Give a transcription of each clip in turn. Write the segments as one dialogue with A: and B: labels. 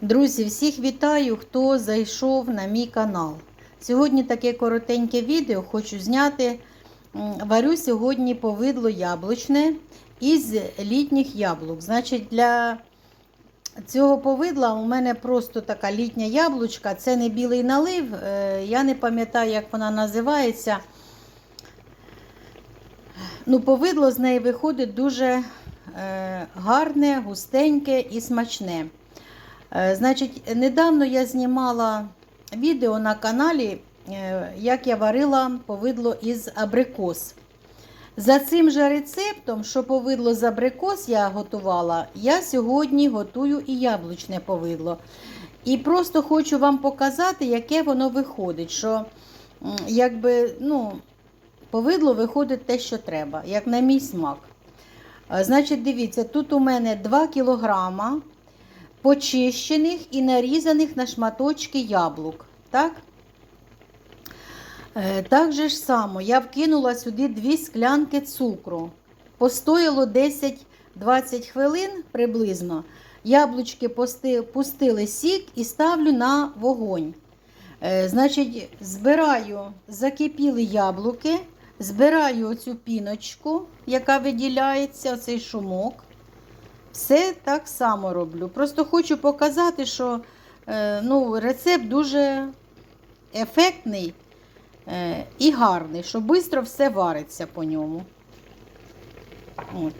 A: Друзі, всіх вітаю, хто зайшов на мій канал. Сьогодні таке коротеньке відео хочу зняти. Варю сьогодні повидло яблучне із літніх яблук. Значить, для цього повидла у мене просто така літня яблучка. Це не білий налив. е, Я не пам'ятаю, як вона називається. Ну, повидло з неї виходить дуже е, гарне, густеньке і смачне. Е, Значить, недавно я знімала відео на каналі, е, як я варила повидло із абрикос. За цим же рецептом, що повидло з абрикос я готувала, я сьогодні готую і яблучне повидло. І просто хочу вам показати, яке воно виходить. Що якби, ну, повидло виходить те, що треба, як на мій смак. Е, Значить, дивіться, тут у мене 2 кілограма почищених і нарізаних на шматочки яблук. Так? Е, Так же ж само я вкинула сюди 2 склянки цукру. Постояло 10-20 хвилин приблизно. Яблучки пустили сік і ставлю на вогонь. Е, Значить, збираю закипіли яблуки, збираю оцю піночку, яка виділяється, оцей шумок. Все так само роблю. Просто хочу показати, що е, ну, рецепт дуже ефектний е, і гарний, що швидко все вариться по ньому. От.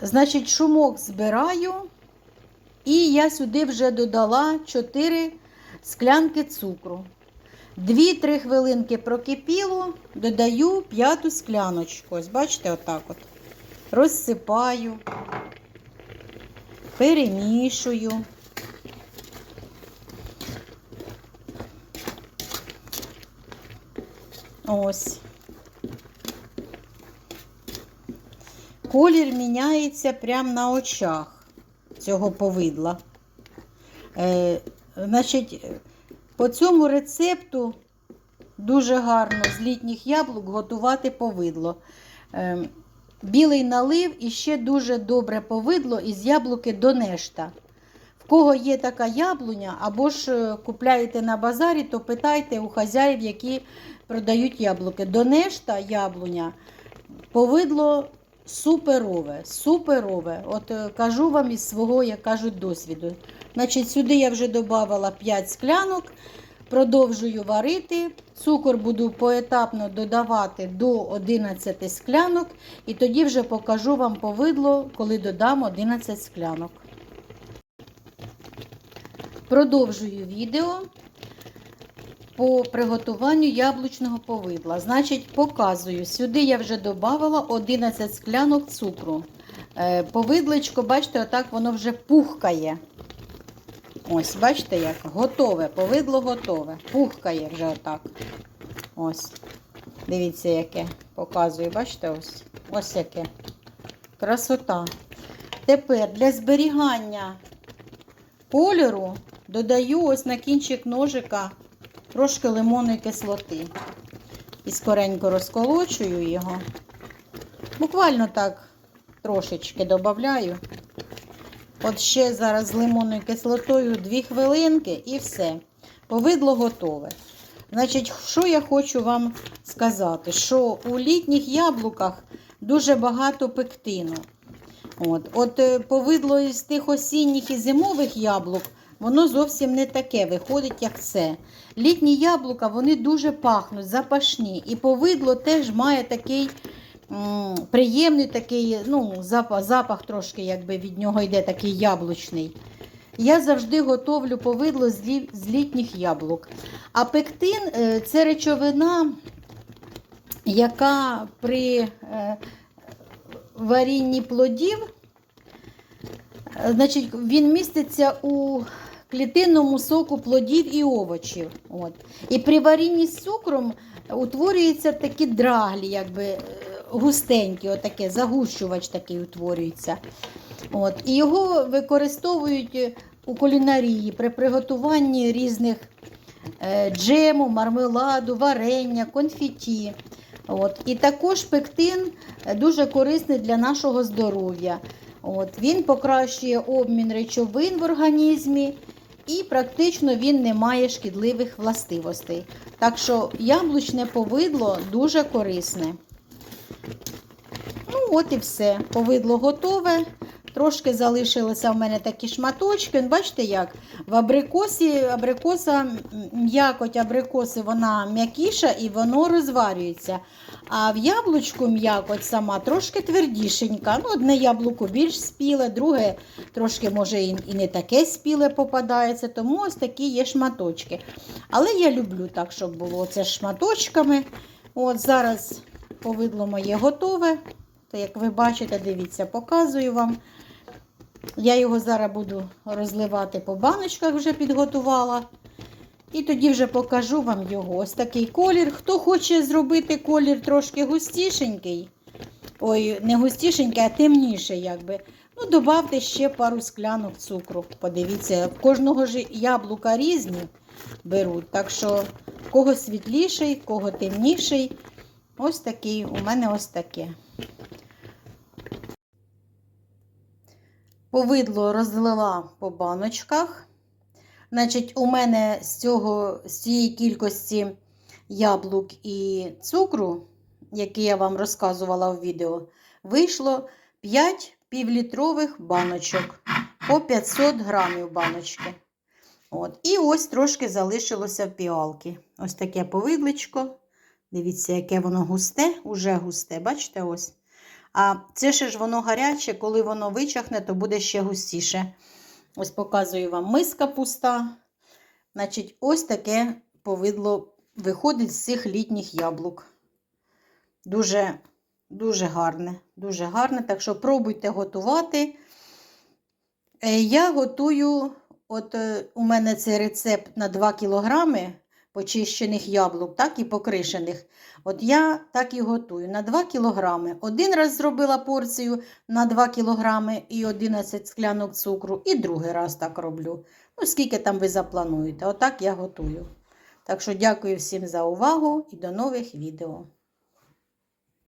A: Значить, шумок збираю, і я сюди вже додала 4 склянки цукру. 2-3 хвилинки прокипіло, додаю п'яту скляночку. Ось, бачите, отак от. Розсипаю перемішую. Ось. Колір міняється прямо на очах цього повидла. Е, значить, по цьому рецепту дуже гарно з літніх яблук готувати повидло. Е, Білий налив і ще дуже добре повидло із яблуки до нешта. В кого є така яблуня, або ж е, купляєте на базарі, то питайте у хазяїв, які продають яблуки. До нешта яблуня повидло суперове, суперове. От е, кажу вам із свого, як кажуть, досвіду. Значить, сюди я вже додавала 5 склянок. Продовжую варити. Цукор буду поетапно додавати до 11 склянок, і тоді вже покажу вам повидло, коли додам 11 склянок. Продовжую відео по приготуванню яблучного повидла. Значить, показую, сюди я вже додавала 11 склянок цукру. Е, Повидличко, бачите, отак воно вже пухкає. Ось, бачите, як готове, повидло готове. Пухкає вже отак. Ось. Дивіться, яке показую, бачите, ось. Ось яке. Красота. Тепер для зберігання кольору додаю ось на кінчик ножика трошки лимонної кислоти. І скоренько розколочую його. Буквально так трошечки додаю. От ще зараз з лимонною кислотою 2 хвилинки і все. Повидло готове. Значить, що я хочу вам сказати? Що у літніх яблуках дуже багато пектину. От, от е, повидло із тих осінніх і зимових яблук, воно зовсім не таке виходить, як це. Літні яблука вони дуже пахнуть, запашні. І повидло теж має такий приємний такий, ну, запах, запах трошки якби від нього йде такий яблучний. Я завжди готовлю повидло з, літніх яблук. А пектин е, це речовина, яка при е, варінні плодів, е, значить, він міститься у клітинному соку плодів і овочів. От. І при варінні з цукром утворюються такі драглі, якби густенькі, отаке, загущувач такий утворюється. От. І його використовують у кулінарії при приготуванні різних е, джему, мармеладу, варення, конфіті. От. І також пектин дуже корисний для нашого здоров'я. От, він покращує обмін речовин в організмі і практично він не має шкідливих властивостей. Так що яблучне повидло дуже корисне. От і все. Повидло готове. Трошки залишилися в мене такі шматочки. Бачите, як в абрикосі, абрикоса, м'якоть абрикоси, вона м'якіша і воно розварюється. А в яблучку м'якоть сама трошки твердішенька. Ну, одне яблуко більш спіле, друге трошки, може, і не таке спіле попадається, тому ось такі є шматочки. Але я люблю так, щоб було це шматочками. От зараз повидло моє готове. То, як ви бачите, дивіться, показую вам. Я його зараз буду розливати по баночках, вже підготувала. І тоді вже покажу вам його. Ось такий колір. Хто хоче зробити колір трошки густішенький, ой, не густішенький, а темніший, якби. Ну, додавте ще пару склянок цукру. Подивіться, кожного ж яблука різні беруть. Так що, кого світліший, кого темніший. Ось такий, у мене ось таке. Повидло розлила по баночках. Значить, у мене з, цього, з цієї кількості яблук і цукру, який я вам розказувала в відео, вийшло 5 півлітрових баночок по 500 грамів баночки. От. І ось трошки залишилося в піалки. Ось таке повидличко. Дивіться, яке воно густе, уже густе, бачите ось. А це ще ж воно гаряче, коли воно вичахне, то буде ще густіше. Ось показую вам миска пуста. Значить, ось таке повидло виходить з цих літніх яблук. Дуже, дуже гарне, дуже гарне. Так що пробуйте готувати. Е, Я готую, от е, у мене це рецепт на 2 кілограми почищених яблук, так і покришених. От я так і готую на 2 кілограми. Один раз зробила порцію на 2 кілограми і 11 склянок цукру, і другий раз так роблю. Ну, скільки там ви заплануєте. Отак я готую. Так що дякую всім за увагу і до нових відео.